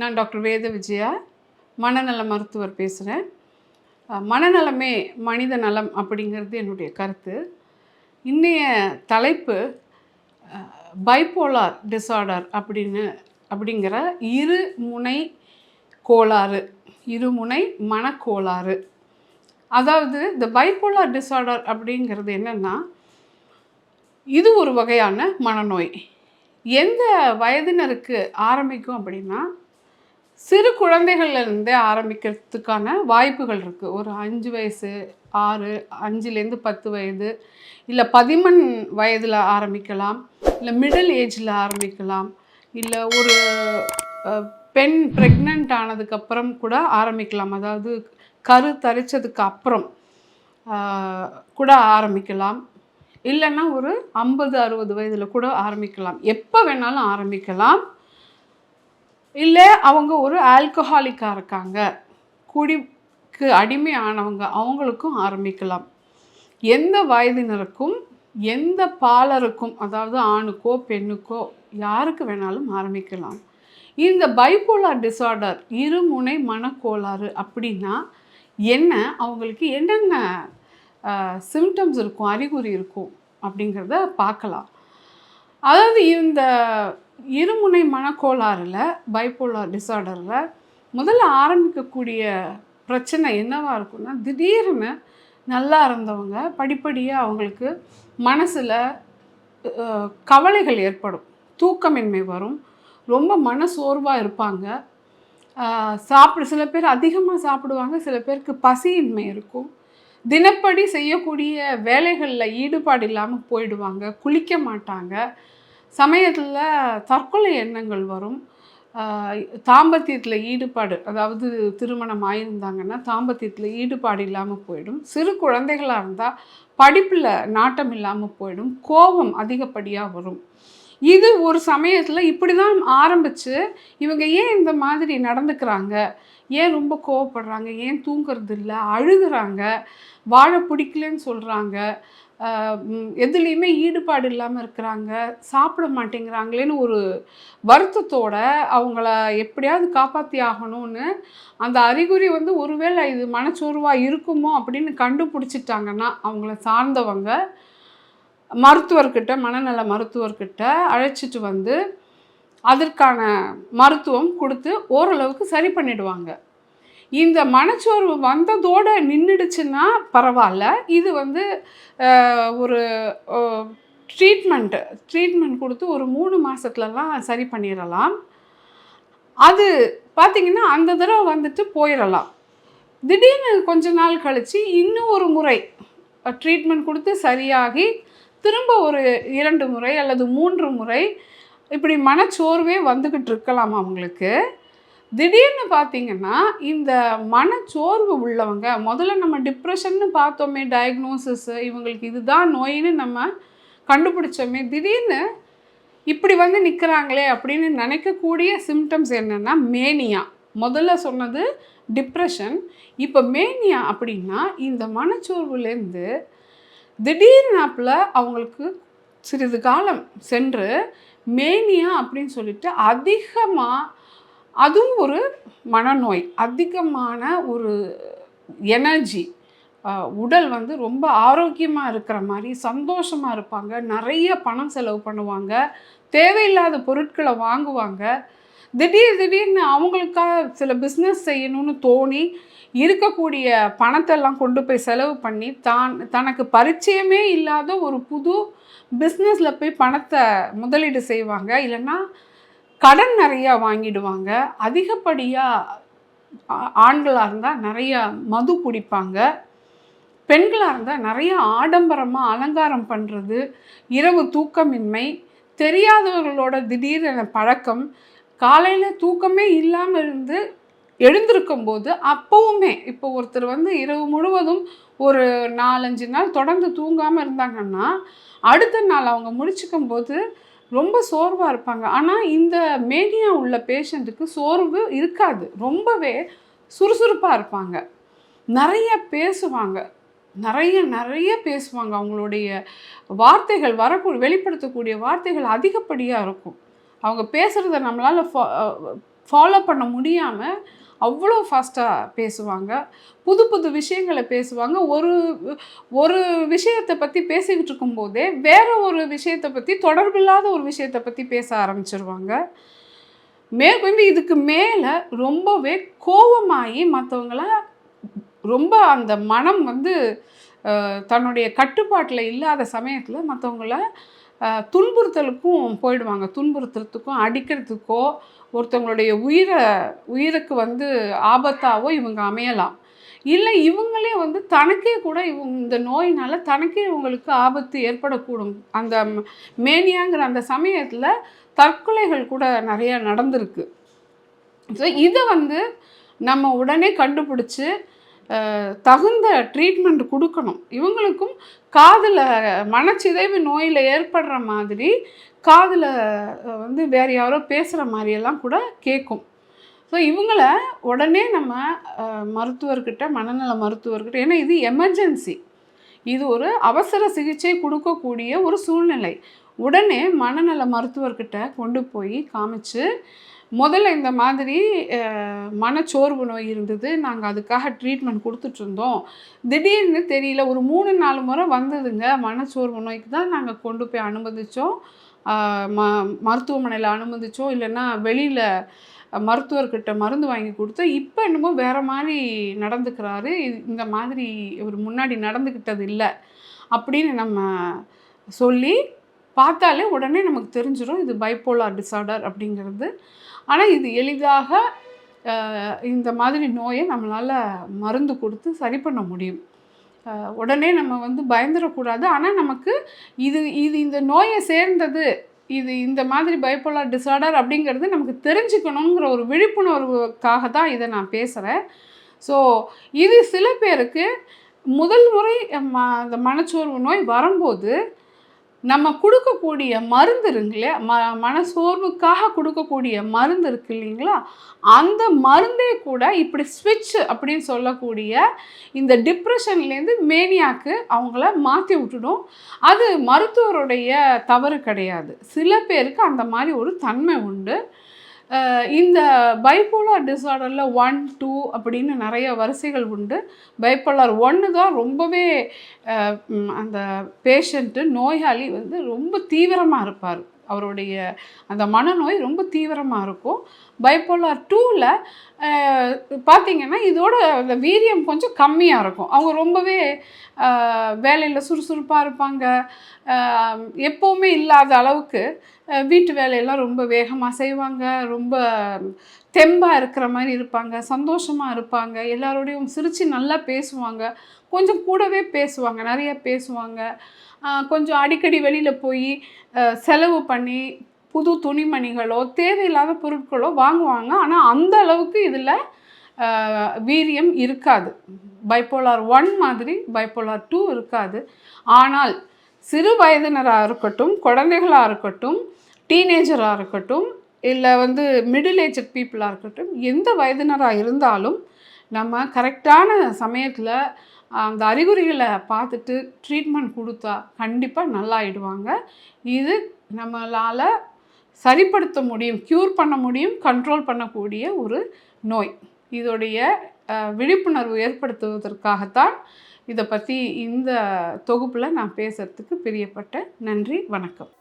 நான் டாக்டர் வேத விஜயா மனநல மருத்துவர் பேசுகிறேன் மனநலமே மனித நலம் அப்படிங்கிறது என்னுடைய கருத்து. இன்றைய தலைப்பு பைப்போலார் டிசார்டர் அப்படின்னு அப்படிங்கிற இரு முனை கோளாறு இருமுனை மனக்கோளாறு. அதாவது இந்த பைப்போலார் டிசார்டர் அப்படிங்கிறது என்னென்னா இது ஒரு வகையான மனநோய். எந்த வயதினருக்கு ஆரம்பிக்கும் அப்படின்னா சிறு குழந்தைகள்லேருந்தே ஆரம்பிக்கிறதுக்கான வாய்ப்புகள் இருக்குது ஒரு அஞ்சு வயசு ஆறு அஞ்சுலேருந்து பத்து வயது இல்லை பதிமண் வயதில் ஆரம்பிக்கலாம் இல்லை மிடில் ஏஜில் ஆரம்பிக்கலாம் இல்லை ஒரு பெண் ப்ரெக்னென்ட் ஆனதுக்கப்புறம் கூட ஆரம்பிக்கலாம். அதாவது கரு தரித்ததுக்கு அப்புறம் கூட ஆரம்பிக்கலாம். இல்லைன்னா ஒரு ஐம்பது அறுபது வயதில் கூட ஆரம்பிக்கலாம். எப்போ வேணாலும் ஆரம்பிக்கலாம். இல்லை அவங்க ஒரு ஆல்கஹாலிக்காக இருக்காங்க. குடிக்கு அடிமை ஆனவங்க அவங்களுக்கும் ஆரம்பிக்கலாம். எந்த வயதினருக்கும் எந்த பாலருக்கும் அதாவது ஆணுக்கோ பெண்ணுக்கோ யாருக்கு வேணாலும் ஆரம்பிக்கலாம். இந்த பைப்போலார் டிசார்டர் இருமுனை மனக்கோளாறு அப்படின்னா என்ன? அவங்களுக்கு என்னென்ன சிம்டம்ஸ் இருக்கும் அறிகுறி இருக்கும் அப்படிங்கிறத பார்க்கலாம். அதாவது இந்த இருமுனை மனக்கோளாறில் பைப்போலார் டிசார்டரில் முதல்ல ஆரம்பிக்கக்கூடிய பிரச்சனை என்னவாக இருக்கும்னா திடீர்னு நல்லா இருந்தவங்க படிப்படியாக அவங்களுக்கு மனசில் கவலைகள் ஏற்படும். தூக்கமின்மை வரும். ரொம்ப மன சோர்வாக இருப்பாங்க சாப்பிடு சில பேர் அதிகமாக சாப்பிடுவாங்க சில பேருக்கு பசியின்மை இருக்கும். தினப்படி செய்யக்கூடிய வேலைகளில் ஈடுபாடு இல்லாமல் போயிடுவாங்க குளிக்க மாட்டாங்க. சமயத்தில் தற்கொலை எண்ணங்கள் வரும். தாம்பத்தியத்தில் ஈடுபாடு அதாவது திருமணம் ஆயிருந்தாங்கன்னா தாம்பத்தியத்தில் ஈடுபாடு இல்லாமல் போயிடும். சிறு குழந்தைகளாக இருந்தால் படிப்பில் நாட்டம் இல்லாமல் போயிடும். கோபம் அதிகப்படியாக வரும். இது ஒரு சமயத்தில் இப்படி தான் ஆரம்பித்து இவங்க ஏன் இந்த மாதிரி நடந்துக்கிறாங்க? ஏன் ரொம்ப கோவப்படுறாங்க? ஏன் தூங்குறது இல்லை? அழுகிறாங்க? வாழ பிடிக்கலன்னு சொல்கிறாங்க எதுலேயுமே ஈடுபாடு இல்லாமல் இருக்கிறாங்க. சாப்பிட மாட்டேங்கிறாங்களேன்னு ஒரு வருத்தத்தோட அவங்கள எப்படியாவது காப்பாற்றி ஆகணும்னு அந்த அறிகுறி வந்து ஒருவேளை இது மனச்சோர்வாக இருக்குமோ அப்படின்னு கண்டுபிடிச்சிட்டாங்கன்னா அவங்கள சார்ந்தவங்க மருத்துவர்கிட்ட மனநல மருத்துவர்கிட்ட அழைச்சிட்டு வந்து அதற்கான மருத்துவம் கொடுத்து ஓரளவுக்கு சரி பண்ணிடுவாங்க. இந்த மனச்சோர்வு வந்ததோடு நின்றுடுச்சுன்னா பரவாயில்ல இது வந்து ஒரு ட்ரீட்மெண்ட்டு ட்ரீட்மெண்ட் கொடுத்து ஒரு மூணு மாதத்துலலாம் சரி பண்ணிடலாம். அது பார்த்திங்கன்னா அந்த தடவை வந்துட்டு போயிடலாம். திடீர்னு கொஞ்ச நாள் கழித்து இன்னும் ஒரு முறை ட்ரீட்மெண்ட் கொடுத்து சரியாகி திரும்ப ஒரு இரண்டு முறை அல்லது மூன்று முறை இப்படி மனச்சோர்வே வந்துக்கிட்டு இருக்கலாம் அவங்களுக்கு. திடீர்னு பார்த்தீங்கன்னா இந்த மனச்சோர்வு உள்ளவங்க முதல்ல நம்ம டிப்ரெஷன்னு பார்த்தோமே டயக்னோசிஸ் இவங்களுக்கு இதுதான் நோயின்னு நம்ம கண்டுபிடிச்சோமே திடீர்னு இப்படி வந்து நிற்கிறாங்களே அப்படின்னு நினைக்கக்கூடிய சிம்டம்ஸ் என்னென்னா மேனியா முதல்ல சொன்னது டிப்ரெஷன் இப்போ மேனியா அப்படின்னா இந்த மனச்சோர்வுலேருந்து திடீர்னாப்பில் அவங்களுக்கு சிறிது காலம் சென்று மேனியா அப்படின்னு சொல்லிட்டு அதிகமாக அதுவும் ஒரு மனநோய் அதிகமான ஒரு எனர்ஜி உடல் வந்து ரொம்ப ஆரோக்கியமாக இருக்கிற மாதிரி சந்தோஷமாக இருப்பாங்க நிறைய பணம் செலவு பண்ணுவாங்க தேவையில்லாத பொருட்களை வாங்குவாங்க திடீர் திடீர்னு அவங்களுக்காக சில பிஸ்னஸ் செய்யணும்னு தோணி இருக்கக்கூடிய பணத்தெல்லாம் கொண்டு போய் செலவு பண்ணி தான் தனக்கு பரிச்சயமே இல்லாத ஒரு புது பிஸ்னஸில் போய் பணத்தை முதலீடு செய்வாங்க. இல்லைன்னா கடன் நிறையா வாங்கிடுவாங்க. அதிகப்படியாக ஆண்களாக இருந்தால் நிறையா மது குடிப்பாங்க. பெண்களாக இருந்தால் நிறையா ஆடம்பரமாக அலங்காரம் பண்ணுறது இரவு தூக்கமின்மை தெரியாதவர்களோட திடீரென பழக்கம் காலையில் தூக்கமே இல்லாமல் இருந்து எழுந்திருக்கும் போது அப்போவுமே இப்போ ஒருத்தர் வந்து இரவு முழுவதும் ஒரு நாலஞ்சு நாள் தொடர்ந்து தூங்காமல் இருந்தாங்கன்னா அடுத்த நாள் அவங்க முடிச்சுக்கும் போது ரொம்ப சோர்வாக இருப்பாங்க. ஆனால் இந்த மேனியா உள்ள பேஷண்ட்டுக்கு சோர்வு இருக்காது. ரொம்பவே சுறுசுறுப்பாக இருப்பாங்க. நிறைய பேசுவாங்க. நிறைய நிறைய பேசுவாங்க. அவங்களுடைய வார்த்தைகள் வரக்கூடிய வெளிப்படுத்தக்கூடிய வார்த்தைகள் அதிகப்படியாக இருக்கும். அவங்க பேசுகிறத நம்மளால் ஃபாலோ பண்ண முடியாமல் அவ்வளோ ஃபாஸ்ட்டாக பேசுவாங்க. புது புது விஷயங்களை பேசுவாங்க. ஒரு ஒரு விஷயத்தை பற்றி பேசிக்கிட்டு இருக்கும்போதே வேறு ஒரு விஷயத்தை பற்றி தொடர்பில்லாத ஒரு விஷயத்தை பற்றி பேச ஆரம்பிச்சிருவாங்க. மேற்கொண்டு இதுக்கு மேலே ரொம்பவே கோபமாகி மற்றவங்கள ரொம்ப அந்த மனம் வந்து தன்னுடைய கட்டுப்பாட்டில் இல்லாத சமயத்தில் மற்றவங்கள துன்புறுத்தலுக்கும் போயிடுவாங்க. துன்புறுத்துறதுக்கும் அடிக்கிறதுக்கோ ஒருத்தவங்களுடைய உயிரை உயிருக்கு வந்து ஆபத்தாவோ இவங்க அமையலாம். இல்லை இவங்களே வந்து தனக்கே கூட இவங்க இந்த நோயினால் தனக்கே இவங்களுக்கு ஆபத்து ஏற்படக்கூடும். அந்த மேனியாங்கிற அந்த சமயத்தில் தற்கொலைகள் கூட நிறையா நடந்திருக்கு. ஸோ இதை வந்து நம்ம உடனே கண்டுபிடிச்சி தகுந்த ட்ரீட்மெண்ட் கொடுக்கணும். இவங்களுக்கும் காதில் மனச்சிதைவு நோயில் ஏற்படுற மாதிரி காதில் வந்து வேறு யாரோ பேசுகிற மாதிரியெல்லாம் கூட கேட்கும் ஸோ இவங்களை உடனே நம்ம மருத்துவர்கிட்ட மனநல மருத்துவர்கிட்ட ஏன்னா இது எமர்ஜென்சி இது ஒரு அவசர சிகிச்சை கொடுக்கக்கூடிய ஒரு சூழ்நிலை. உடனே மனநல மருத்துவர்கிட்ட கொண்டு போய் காமிச்சு முதல்ல இந்த மாதிரி மனச்சோர்வு நோய் இருந்தது. நாங்கள் அதுக்காக ட்ரீட்மெண்ட் கொடுத்துட்ருந்தோம் திடீர்னு தெரியல ஒரு மூணு நாலு முறை வந்ததுங்க. மனச்சோர்வு நோய்க்கு தான் நாங்கள் கொண்டு போய் அனுமதித்தோம் ம மருத்துவமனையில் அனுமதித்தோம் இல்லைன்னா வெளியில் மருத்துவர்கிட்ட மருந்து வாங்கி கொடுத்தோம். இப்போ என்னமோ வேறு மாதிரி நடந்துக்கிறாரு. இந்த மாதிரி இவர் முன்னாடி நடந்துக்கிட்டது இல்லை. அப்படின்னு நம்ம சொல்லி பார்த்தாலே உடனே நமக்கு தெரிஞ்சிடும் இது பைப்போலார் டிசார்டர் அப்படிங்கிறது. ஆனால் இது எளிதாக இந்த மாதிரி நோயை நம்மளால் மருந்து கொடுத்து சரி பண்ண முடியும். உடனே நம்ம வந்து பயந்துடக்கூடாது. ஆனால் நமக்கு இது இது இந்த நோயை சேர்ந்தது இது இந்த மாதிரி பைப்போலார் டிசார்டர் அப்படிங்கிறது நமக்கு தெரிஞ்சுக்கணுங்கிற ஒரு விழிப்புணர்வுக்காக தான் இதை நான் பேசுகிறேன் ஸோ இது சில பேருக்கு முதல் முறை ம அந்த மனச்சோர்வு நோய் வரும்போது நம்ம கொடுக்கக்கூடிய மருந்து இருக்குல்லையா? ம மனசோர்வுக்காக கொடுக்கக்கூடிய மருந்து இருக்கு இல்லைங்களா? அந்த மருந்தே கூட இப்படி ஸ்விட்ச் அப்படின்னு சொல்லக்கூடிய இந்த டிப்ரெஷன்லேருந்து மேனியாக்கு அவங்கள மாற்றி விட்டுடும். அது மருத்துவருடைய தவறு கிடையாது. சில பேருக்கு அந்த மாதிரி ஒரு தன்மை உண்டு. இந்த பைப்போலார் டிஸார்டரில் ஒன் டூ அப்படின்னு நிறைய வரிசைகள் உண்டு. பைப்போலார் ஒன்று தான் ரொம்பவே அந்த பேஷண்ட்டு நோயாளி வந்து ரொம்ப தீவிரமாக இருப்பார். அவருடைய அந்த மனநோய் ரொம்ப தீவிரமாக இருக்கும். பைப்போலார் டூவில் பார்த்திங்கன்னா இதோட அந்த வீரியம் கொஞ்சம் கம்மியாக இருக்கும். அவங்க ரொம்பவே வேலையில் சுறுசுறுப்பாக இருப்பாங்க. எப்போவுமே இல்லாத அளவுக்கு வீட்டு வேலையெல்லாம் ரொம்ப வேகமாக செய்வாங்க. ரொம்ப தெம்பாக இருக்கிற மாதிரி இருப்பாங்க. சந்தோஷமாக இருப்பாங்க. எல்லாரோடையும் சிரித்து நல்லா பேசுவாங்க. கொஞ்சம் கூடவே பேசுவாங்க. நிறைய பேசுவாங்க. கொஞ்சம் அடிக்கடி வெளியில் போய் செலவு பண்ணி புது துணிமணிகளோ தேவையில்லாத பொருட்களோ வாங்குவாங்க. ஆனால் அந்த அளவுக்கு இதில் வீரியம் இருக்காது. பைப்போலார் ஒன் மாதிரி பைப்போலார் டூ இருக்காது. ஆனால் சிறு வயதினராக இருக்கட்டும் குழந்தைகளாக இருக்கட்டும் டீனேஜராக இருக்கட்டும் இல்லை வந்து மிடில் ஏஜ் பீப்புளாக இருக்கட்டும் எந்த வயதினராக இருந்தாலும் நம்ம கரெக்டான சமயத்தில் அந்த அறிகுறிகளை பார்த்துட்டு ட்ரீட்மெண்ட் கொடுத்தா கண்டிப்பாக நல்லாயிடுவாங்க. இது நம்மளால் சரிப்படுத்த முடியும் க்யூர் பண்ண முடியும் கண்ட்ரோல் பண்ணக்கூடிய ஒரு நோய். இதோடைய விழிப்புணர்வு ஏற்படுத்துவதற்காகத்தான் இதை பற்றி இந்த தொகுப்பில் நான் பேசுகிறதுக்கு பிரியப்பட்ட நன்றி வணக்கம்.